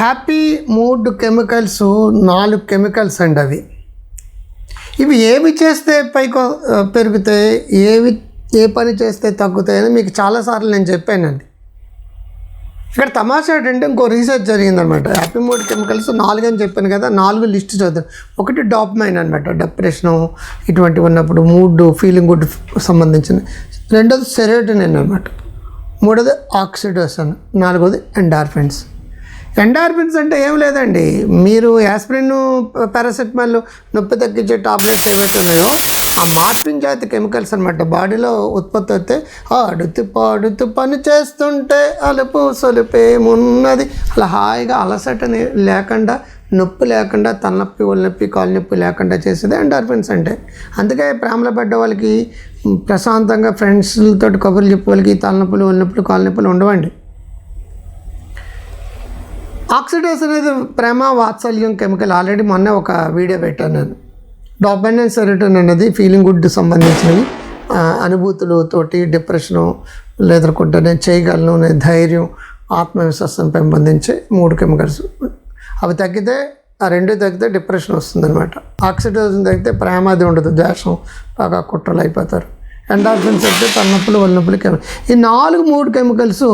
Happy mood chemicals నాలుగు chemicals అండి అవి. ఇవి ఏవి చేస్తే పైకో పెరుగుతాయి ఏవి ఏ పని చేస్తే తగ్గుతాయని మీకు చాలాసార్లు నేను చెప్పానండి. ఇక్కడ తమాషా ఏంటంటే ఇంకో రీసెర్చ్ జరిగిందనమాట. హ్యాపీ మూడ్ కెమికల్స్ నాలుగు అని చెప్పాను కదా నాలుగు లిస్ట్ చదువు ఒకటి డాప్మైన్ అనమాట డిప్రెషను ఇటువంటివి ఉన్నప్పుడు మూడ్ ఫీలింగ్ గుడ్ సంబంధించిన. రెండోది సెరోటినిన్ అనమాట. మూడోది ఆక్సిడోసన్ నాలుగోది ఎండార్ఫెన్స్. ఎండార్ఫిన్స్ అంటే ఏం లేదండి. మీరు యాస్పిరిన్ పారాసెటమాల్ నొప్పి తగ్గించే టాబ్లెట్స్ ఏవైతే ఉన్నాయో ఆ మార్పిన్ జాతి కెమికల్స్ అనమాట బాడీలో ఉత్పత్తి అయితే ఆడుతూ పాడుతూ పని చేస్తుంటే అలుపు సొలుపేమున్నది అలా హాయిగా అలసటని లేకుండా నొప్పి లేకుండా తలనొప్పి ఒళ్ళనొప్పి కాలు నొప్పి లేకుండా చేసేది ఎండార్ఫిన్స్ అంటే. అందుకే ప్రేమలో పడ్డ వాళ్ళకి ప్రశాంతంగా ఫ్రెండ్స్తో కబుర్లు చెప్పే వాళ్ళకి తలనొప్పులు ఒళ్ళనొప్పులు కాలు నొప్పులు ఉండవండి. ఆక్సిడేస్ అనేది ప్రేమ వాత్సల్యం కెమికల్. ఆల్రెడీ మొన్న ఒక వీడియో పెట్టాను నేను. డాపమైన్ అండ్ అనేది ఫీలింగ్ గుడ్ సంబంధించినవి. అనుభూతులు అనుభూతులతోటి డిప్రెషను లేదనుకుంటే నేను చేయగలను నేను ధైర్యం ఆత్మవిశ్వాసం పెంపొందించే మూడు కెమికల్స్ అవి తగ్గితే ఆ రెండు తగ్గితే డిప్రెషన్ వస్తుందన్నమాట. ఆక్సిడేషన్ తగ్గితే ప్రేమ అది ఉండదు ద్వేషం బాగా కుట్రలు అయిపోతారు. ఎండార్ఫిన్స్ అయితే తలనొప్పులు వల్ల కెమికల్ ఈ నాలుగు మూడు కెమికల్స్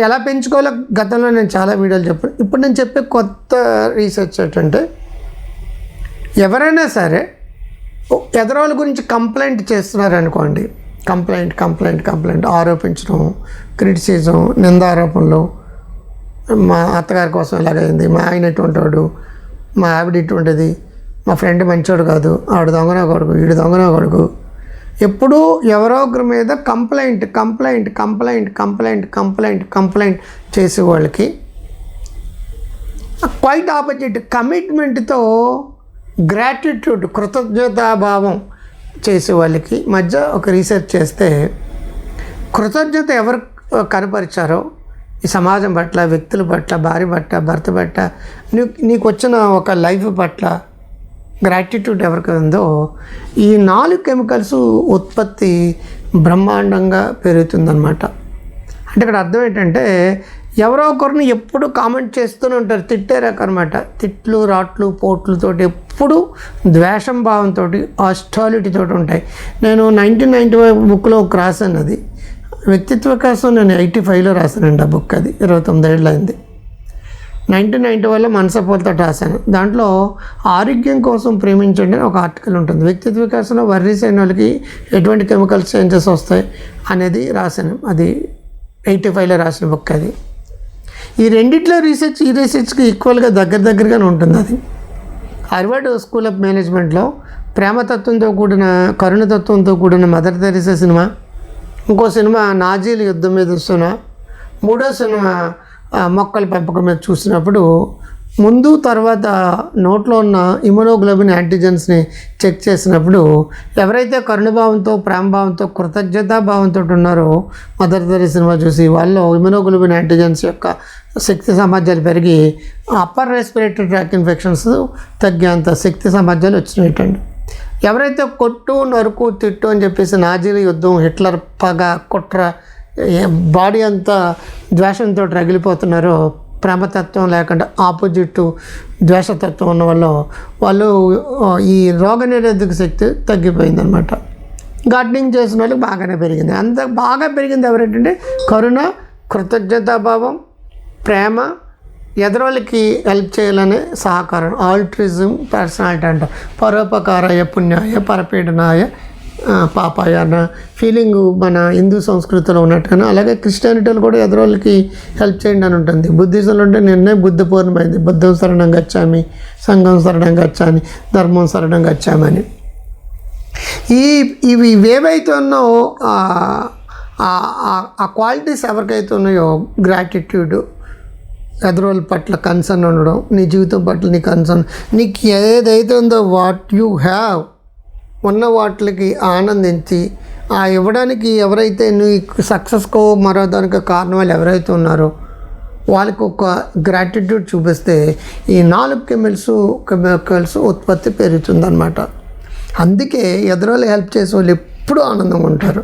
ఎలా పెంచుకోవాలో గతంలో నేను చాలా వీడియోలు చెప్పాను. ఇప్పుడు నేను చెప్పే కొత్త రీసెర్చ్ ఏంటంటే ఎవరైనా సరే ఎదరోళ్ళ గురించి కంప్లైంట్ చేస్తున్నారు అనుకోండి కంప్లైంట్ కంప్లైంట్ కంప్లైంట్ ఆరోపించడం క్రిటిసిజం నిందారోపణలు మా అత్తగారి కోసం ఇలాగైంది మా ఆయన ఇటువంటి వాడు మా ఆవిడ ఇటువంటిది మా ఫ్రెండ్ మంచోడు కాదు ఆవిడ దొంగన కొడుకు వీడు దొంగన కొడుకు ఎప్పుడూ ఎవరో ఒకరి మీద complaint complaint complaint complaint complaint complaint చేసే వాళ్ళకి క్వైట్ ఆపోజిట్ కమిట్మెంట్తో గ్రాటిట్యూడ్ కృతజ్ఞతాభావం చేసే వాళ్ళకి మధ్య ఒక రీసెర్చ్ చేస్తే కృతజ్ఞత ఎవరు కనపరిచారో ఈ సమాజం పట్ల వ్యక్తుల పట్ల భార్య పట్ల భర్త పట్ల నీకు నీకు వచ్చిన ఒక లైఫ్ పట్ల గ్రాటిట్యూడ్ ఎవరికి ఉందో ఈ నాలుగు కెమికల్స్ ఉత్పత్తి బ్రహ్మాండంగా పెరుగుతుందన్నమాట. అంటే ఇక్కడ అర్థం ఏంటంటే ఎవరో ఒకరిని ఎప్పుడు కామెంట్ చేస్తూనే ఉంటారు తిట్టే రకమన్నమాట తిట్లు రాట్లు పోట్లతోటి ఎప్పుడు ద్వేషం భావంతో ఆస్టాలిటీతో ఉంటాయి. నేను నైన్టీన్ నైంటీ ఫైవ్ బుక్లో ఒక రాశాను అది. వ్యక్తిత్వ కోసం నేను ఎయిటీ ఫైవ్లో రాశానండి ఆ బుక్ అది ఇరవై తొమ్మిదేళ్ళు అయింది నైన్టీన్ నైన్టీ వల్ల మనసపోలతో రాశాను. దాంట్లో ఆరోగ్యం కోసం ప్రేమించండి అని ఒక ఆర్టికల్ ఉంటుంది. వ్యక్తిత్వ వికాసంలో వర్రీస్ అయిన వాళ్ళకి ఎటువంటి కెమికల్స్ చేంజెస్ వస్తాయి అనేది రాశాను. అది ఎయిటీ ఫైవ్లో రాసిన బుక్ అది. ఈ రెండిట్లో రీసెర్చ్ ఈ రీసెర్చ్కి ఈక్వల్గా దగ్గర దగ్గరగానే ఉంటుంది అది. హార్వర్డ్ స్కూల్ ఆఫ్ మేనేజ్మెంట్లో ప్రేమతత్వంతో కూడిన కరుణతత్వంతో కూడిన మదర్ తెరీసా సినిమా ఇంకో సినిమా నాజీల యుద్ధం మీద వస్తున్న మూడో సినిమా మొక్కల పెంపకం మీద చూసినప్పుడు ముందు తర్వాత నోట్లో ఉన్న ఇమ్యునోగ్లోబిన్ యాంటీజెన్స్ని చెక్ చేసినప్పుడు ఎవరైతే కరుణభావంతో ప్రేమభావంతో కృతజ్ఞతాభావంతో ఉన్నారో మదర్ తెరీ సినిమా చూసి వాళ్ళు ఇమ్యునోగ్లోబిన్ యాంటీజెన్స్ యొక్క శక్తి సామర్థ్యాలు పెరిగి అప్పర్ రెస్పిరేటరీ ట్రాక్ ఇన్ఫెక్షన్స్ తగ్గేంత శక్తి సామర్థ్యాలు వచ్చినట్టండి. ఎవరైతే కొట్టు నరుకు తిట్టు అని చెప్పేసి నాజీల యుద్ధం హిట్లర్ పగ కుట్ర బాడీ అంతా ద్వేషంతో రగిలిపోతున్నారో ప్రేమతత్వం లేకుండా ఆపోజిట్ ద్వేషతత్వం ఉన్న వాళ్ళు వాళ్ళు ఈ ఈ రోగనిరోధక శక్తి తగ్గిపోయిందనమాట గార్డెనింగ్ చేసిన వాళ్ళకి బాగానే పెరిగింది. అంత బాగా పెరిగింది ఎవరంటే కరుణ కృతజ్ఞతాభావం ప్రేమ ఎదరోళ్ళకి హెల్ప్ చేయాలనే సహకారం ఆల్ట్రిజం పర్సనాలిటీ అంట. పరోపకారాయ పుణ్యాయ పరపీడనాయ పాపాయ అన్న ఫీలింగ్ మన హిందూ సంస్కృతిలో ఉన్నట్టుగానే అలాగే క్రిస్టియానిటీలు కూడా ఎదురోళ్ళకి హెల్ప్ చేయండి అని ఉంటుంది. బుద్ధిజంలో ఉంటే నిన్నే బుద్ధ పూర్ణమైంది బుద్ధం శరణం గచ్చామి సంఘం శరణం గచ్చామి ధర్మం శరణం గచ్చామని ఈ ఇవి ఇవేవైతే ఉన్నాయో ఆ- క్వాలిటీస్ ఎవరికైతే ఉన్నాయో గ్రాటిట్యూడ్ ఎదురోళ్ళ పట్ల కన్సర్న్ ఉండడం నీ జీవితం పట్ల నీ కన్సర్న్ నీకు ఏదైతే ఉందో వాట్ యు హ్యావ్ ఉన్న వాటికి ఆనందించి ఆ ఇవ్వడానికి ఎవరైతే నువ్వు సక్సెస్కో మరో దానికి కారణం వాళ్ళు ఎవరైతే ఉన్నారో వాళ్ళకి ఒక గ్రాటిట్యూడ్ చూపిస్తే ఈ నాలుగు కెమికల్స్ కెమికల్స్ ఉత్పత్తి పెరుగుతుందన్నమాట. అందుకే ఎదురోళ్ళు హెల్ప్ చేసే వాళ్ళు ఎప్పుడూ ఆనందంగా ఉంటారు.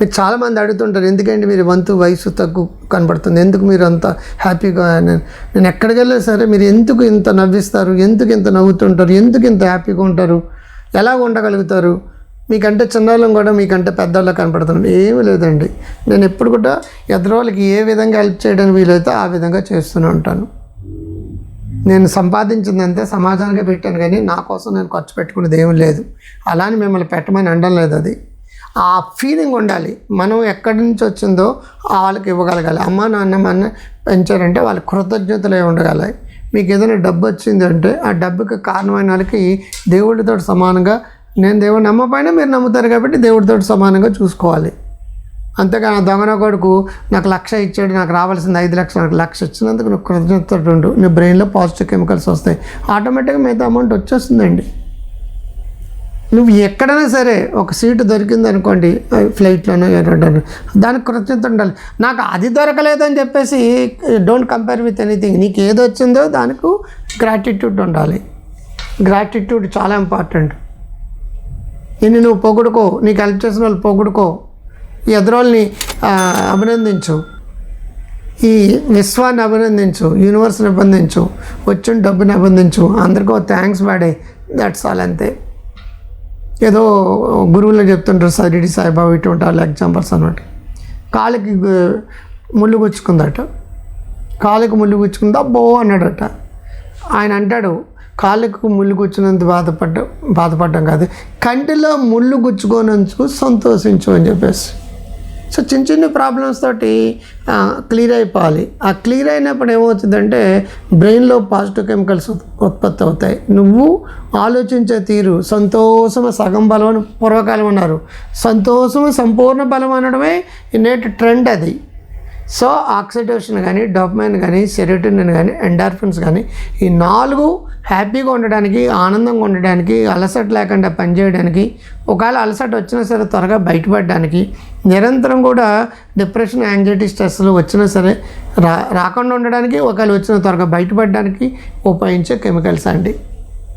మీరు చాలామంది అడుగుతుంటారు ఎందుకంటే మీరు వంతు వయసు తక్కువ కనబడుతుంది? ఎందుకు మీరు అంత హ్యాపీగా నేను నేను ఎక్కడికి వెళ్ళినా సరే మీరు ఎందుకు ఇంత నవ్విస్తారు? ఎందుకు ఇంత నవ్వుతుంటారు? ఎందుకు ఇంత హ్యాపీగా ఉంటారు? ఎలా ఉండగలుగుతారు? మీకంటే చిన్నవాళ్ళం కూడా మీకంటే పెద్దవాళ్ళు కనపడుతుంది ఏమీ లేదండి. నేను ఎప్పుడు కూడా ఎదురోళ్ళకి ఏ విధంగా హెల్ప్ చేయడానికి వీలైతే ఆ విధంగా చేస్తూనే ఉంటాను. నేను సంపాదించిందంతే సమాజానికి పెట్టాను కానీ నా కోసం నేను ఖర్చు పెట్టుకునేది ఏమీ లేదు. అలానే మిమ్మల్ని పెట్టమని అనడం లేదు అది. ఆ ఫీలింగ్ ఉండాలి. మనం ఎక్కడి నుంచి వచ్చిందో వాళ్ళకి ఇవ్వగలగాలి. అమ్మ నాన్న మన పెంచారంటే వాళ్ళ కృతజ్ఞతలే ఉండగలగాలి. మీకు ఏదైనా డబ్బు వచ్చింది అంటే ఆ డబ్బుకి కారణమైన వాళ్ళకి దేవుడితో సమానంగా నేను దేవుడిని నమ్మపైన మీరు నమ్ముతారు కాబట్టి దేవుడితో సమానంగా చూసుకోవాలి. అంతేగాని ఆ దొంగన కొడుకు నాకు లక్ష ఇచ్చాడు నాకు రావాల్సింది ఐదు లక్షలు నాకు లక్ష ఇచ్చినందుకు నువ్వు కృతజ్ఞత ఉండు. నీ బ్రెయిన్లో పాజిటివ్ కెమికల్స్ వస్తాయి. ఆటోమేటిక్గా మిగతా అమౌంట్ వచ్చేస్తుందండి. నువ్వు ఎక్కడైనా సరే ఒక సీటు దొరికింది అనుకోండి ఫ్లైట్లోనో ఎక్కడైనా దానికి కృతజ్ఞత ఉండాలి. నాకు అది దొరకలేదని చెప్పేసి డోంట్ కంపేర్ విత్ ఎనీథింగ్ నీకు ఏది వచ్చిందో దానికి గ్రాటిట్యూడ్ ఉండాలి. గ్రాటిట్యూడ్ చాలా ఇంపార్టెంట్ ఇన్ని నువ్వు పొగుడుకో నీకు హెల్ప్ చేసిన వాళ్ళు పొగుడుకో ఎదురోళ్ళని అభినందించు. ఈ విశ్వాన్ని అభినందించు యూనివర్స్ని అభినందించు వచ్చిన డబ్బుని అభినందించు. అందరికీ థ్యాంక్స్ పాడే దట్స్ ఆల్ అంతే. ఏదో గురువులు చెప్తుంటారు సరిడి సాయిబాబు ఇటువంటి వాళ్ళు ఎగ్జాంపుల్స్ అన్నమాట కాలికి గు- ముళ్ళు గుచ్చుకుందట. కాలికి ముళ్ళు గుచ్చుకుందా బో అన్నాడట. ఆయన అంటాడు కాళ్ళకు ముళ్ళు గుచ్చినంత బాధపడ్డ బాధపడ్డం కాదు కంటిలో ముళ్ళు గుచ్చుకోనందుకు సంతోషించు అని చెప్పేసి. సో చిన్న చిన్న ప్రాబ్లమ్స్ తోటి క్లియర్ అయిపోవాలి. ఆ క్లియర్ అయినప్పుడు ఏమవుతుందంటే బ్రెయిన్లో పాజిటివ్ కెమికల్స్ ఉత్పత్తి అవుతాయి. నువ్వు ఆలోచించే తీరు సంతోషమ సగం బలం అని పూర్వకాలం ఉన్నారు సంతోషము సంపూర్ణ బలం అనడమే నేటి ట్రెండ్ అది. సో ఆక్సిడేషన్ కానీ డోపమైన్ కానీ సెరోటినిన్ కానీ ఎండార్ఫిన్స్ కానీ ఈ నాలుగు హ్యాపీగా ఉండడానికి ఆనందంగా ఉండడానికి అలసట లేకుండా పనిచేయడానికి ఒకవేళ అలసట వచ్చినా సరే త్వరగా బయటపడడానికి నిరంతరం కూడా డిప్రెషన్ యాంగ్జైటీ స్ట్రెస్లు వచ్చినా సరే రా రాకుండా ఉండడానికి ఒకవేళ వచ్చిన త్వరగా బయటపడడానికి ఉపయోగించే కెమికల్స్ అండి.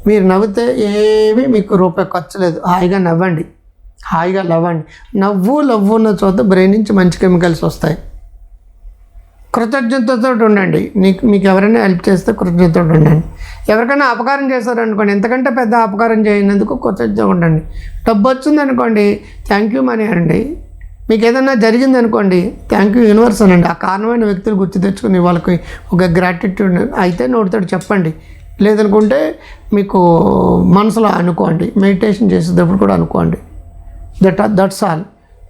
మీరు నవ్వితే ఏమీ మీకు రూపాయి ఖర్చు లేదు హాయిగా నవ్వండి. హాయిగా నవ్వండి నవ్వు లవ్వు ఉన్న చోట బ్రెయిన్ నుంచి మంచి కెమికల్స్ వస్తాయి. కృతజ్ఞతతో ఉండండి మీకు మీకు ఎవరైనా హెల్ప్ చేస్తే కృతజ్ఞతతో ఉండండి ఎవరికైనా అపకారం చేశారనుకోండి ఎంతకంటే పెద్ద అపకారం చేయనందుకు కృతజ్ఞత ఉండండి డబ్బు వచ్చిందనుకోండి థ్యాంక్ యూ మనీ అనండి. మీకు ఏదైనా జరిగింది అనుకోండి థ్యాంక్ యూ యూనివర్స్ అనండి. ఆ కారణమైన వ్యక్తులు గుర్తు తెచ్చుకుని వాళ్ళకి ఒక గ్రాటిట్యూడ్ అయితే నోటితో చెప్పండి. లేదనుకుంటే మీకు మనసులో అనుకోండి మెడిటేషన్ చేసేటప్పుడు కూడా అనుకోండి. దట్ దట్స్ ఆల్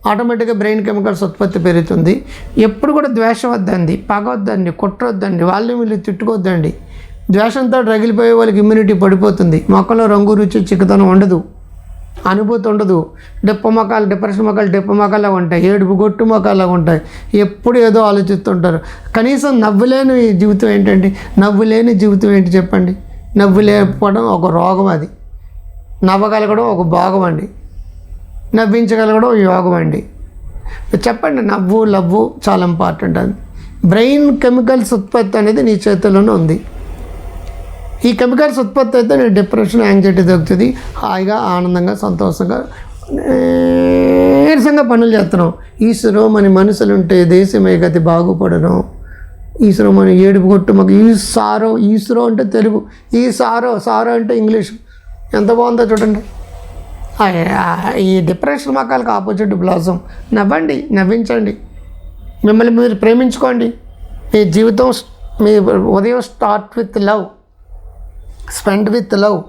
ఆటోమేటిక్గా బ్రెయిన్ కెమికల్స్ ఉత్పత్తి పెరుగుతుంది. ఎప్పుడు కూడా ద్వేషం వద్దండి పగవద్దండి వద్దండి కుట్రొద్దండి వాళ్ళని వీళ్ళు తిట్టుకోవద్దండి ద్వేషంతో రగిలిపోయే వాళ్ళకి ఇమ్యూనిటీ పడిపోతుంది. మొక్కలో రంగు రుచి చిక్కుతనం ఉండదు. అనుభూతి ఉండదు. డెప్ప మొక్కలు డిప్రెషన్ మొక్కలు డెప్ప మొక్కలా ఉంటాయి. ఏడుపు గొట్టు మొక్కలా ఉంటాయి. ఎప్పుడు ఏదో ఆలోచిస్తుంటారు. కనీసం నవ్వులేని జీవితం ఏంటండి? నవ్వులేని జీవితం ఏంటి చెప్పండి? నవ్వు లేకపోవడం ఒక రోగం అది. నవ్వగలగడం ఒక భాగం అండి. నవ్వించగలగడం యోగం అండి. చెప్పండి నవ్వు లవ్వు చాలా ఇంపార్టెంట్ అది. బ్రెయిన్ కెమికల్స్ ఉత్పత్తి అనేది నీ చేతుల్లోనే ఉంది. ఈ కెమికల్స్ ఉత్పత్తి అయితే నీ డిప్రెషన్ యాంగ్జైటీ దొరుకుతుంది హాయిగా ఆనందంగా సంతోషంగా నీరసంగా పనులు చేస్తున్నాం ఈశ్వరో మన మనుషులుంటే దేశమే గతి బాగుపడను. ఈశ్వరో మన ఏడుపు కొట్టు మాకు. ఈ సారో ఈశ్వరో అంటే తెలుగు. ఈ సారో సారో అంటే ఇంగ్లీష్. ఎంత బాగుందో చూడండి. ఈ డిప్రెషన్ మొక్కలకు ఆపోజిట్ బ్లాజం నవ్వండి నవ్వించండి. మిమ్మల్ని మీరు ప్రేమించుకోండి. మీ జీవితం మీ ఉదయం start with love spend with love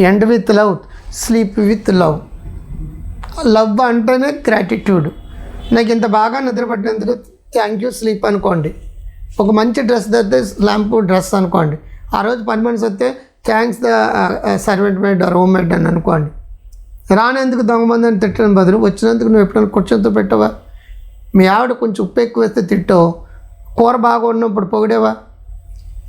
end with love sleep with love love అంటేనే గ్రాటిట్యూడ్ నాకు ఇంత బాగా నిద్రపట్టినందుకు థ్యాంక్ యూ స్లీప్ అనుకోండి. ఒక మంచి డ్రెస్ ధరితే ల్యాంప్ డ్రెస్ అనుకోండి. ఆ రోజు పని మనిషి వస్తే thanks the servant maid room maid అని అనుకోండి. రానందుకు దొంగమంది అని తిట్టడం బదులు వచ్చినందుకు నువ్వు ఎప్పుడైనా కూర్చొనితో పెట్టవా? మీ ఆవిడ కొంచెం ఉప్పు ఎక్కువ వేస్తే తిట్టావు. కూర బాగా ఉన్నప్పుడు పొగిడేవా?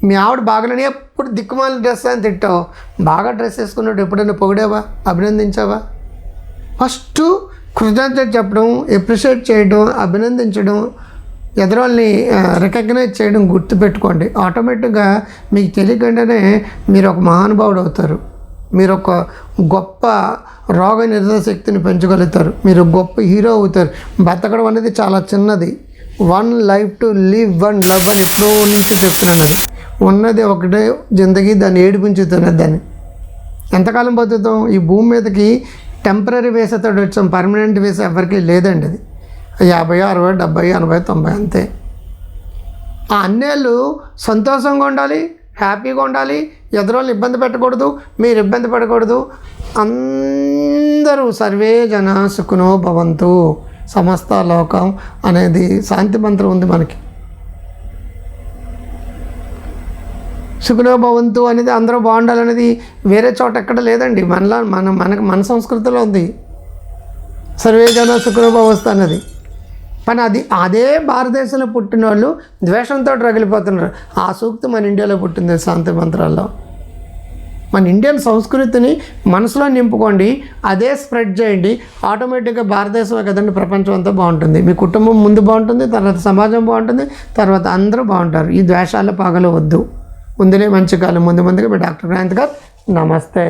మీ ఆవిడ బాగలేని ఎప్పుడు దిక్కుమాల డ్రెస్ అని తిట్టావు. బాగా డ్రెస్ వేసుకున్నట్టు ఎప్పుడైనా పొగిడేవా? అభినందించావా? ఫస్ట్ కృతజ్ఞత చెప్పడం ఎప్రిషియేట్ చేయడం అభినందించడం ఎదురోళ్ళని రికగ్నైజ్ చేయడం గుర్తుపెట్టుకోండి. ఆటోమేటిక్గా మీకు తెలియకుండానే మీరు ఒక మహానుభావుడు అవుతారు. మీరు ఒక గొప్ప రోగ నిరోధక శక్తిని పెంచగలుగుతారు. మీరు గొప్ప హీరో అవుతారు. బతకడం అనేది చాలా చిన్నది. One life to live one love అని ఎప్పుడో నుంచి చెప్తున్నాను అది. ఉన్నది ఒకటే జిందగీ దాన్ని ఏడిపించుతున్నది దాన్ని. ఎంతకాలం బతుకుతాం? ఈ భూమి మీదకి టెంపరీ వేసేతో వచ్చాం. పర్మనెంట్ వేసే ఎవరికి లేదండి అది. యాభై అరవై డెబ్బై ఎనభై తొంభై అంతే. ఆ అన్నేళ్ళు సంతోషంగా ఉండాలి హ్యాపీగా ఉండాలి ఎదురోళ్ళు ఇబ్బంది పెట్టకూడదు మీరు ఇబ్బంది పడకూడదు. అందరూ సర్వే జన సుఖనో భవంతు. సమస్త లోకం అనేది శాంతి మంత్రం ఉంది మనకి. సుఖనో భవంతు అనేది అందరూ బాగుండాలనేది వేరే చోట ఎక్కడ లేదండి. మనలా మన మనకు మన సంస్కృతిలో ఉంది. సర్వే జన సుఖనో భవస్తు అన్నది. కానీ అది అదే భారతదేశంలో పుట్టిన వాళ్ళు ద్వేషంతో రగిలిపోతున్నారు. ఆ సూక్తి మన ఇండియాలో పుట్టింది శాంతి మంత్రాల్లో. మన ఇండియన్ సంస్కృతిని మనసులో నింపుకోండి అదే స్ప్రెడ్ చేయండి. ఆటోమేటిక్గా భారతదేశమే కదండి ప్రపంచం అంతా బాగుంటుంది. మీ కుటుంబం ముందు బాగుంటుంది తర్వాత సమాజం బాగుంటుంది తర్వాత అందరూ బాగుంటారు. ఈ ద్వేషాల పగలవద్దు ముందులే మంచి కాలం ముందు ముందుగా మీ డాక్టర్ క్రాంత్ గారు నమస్తే.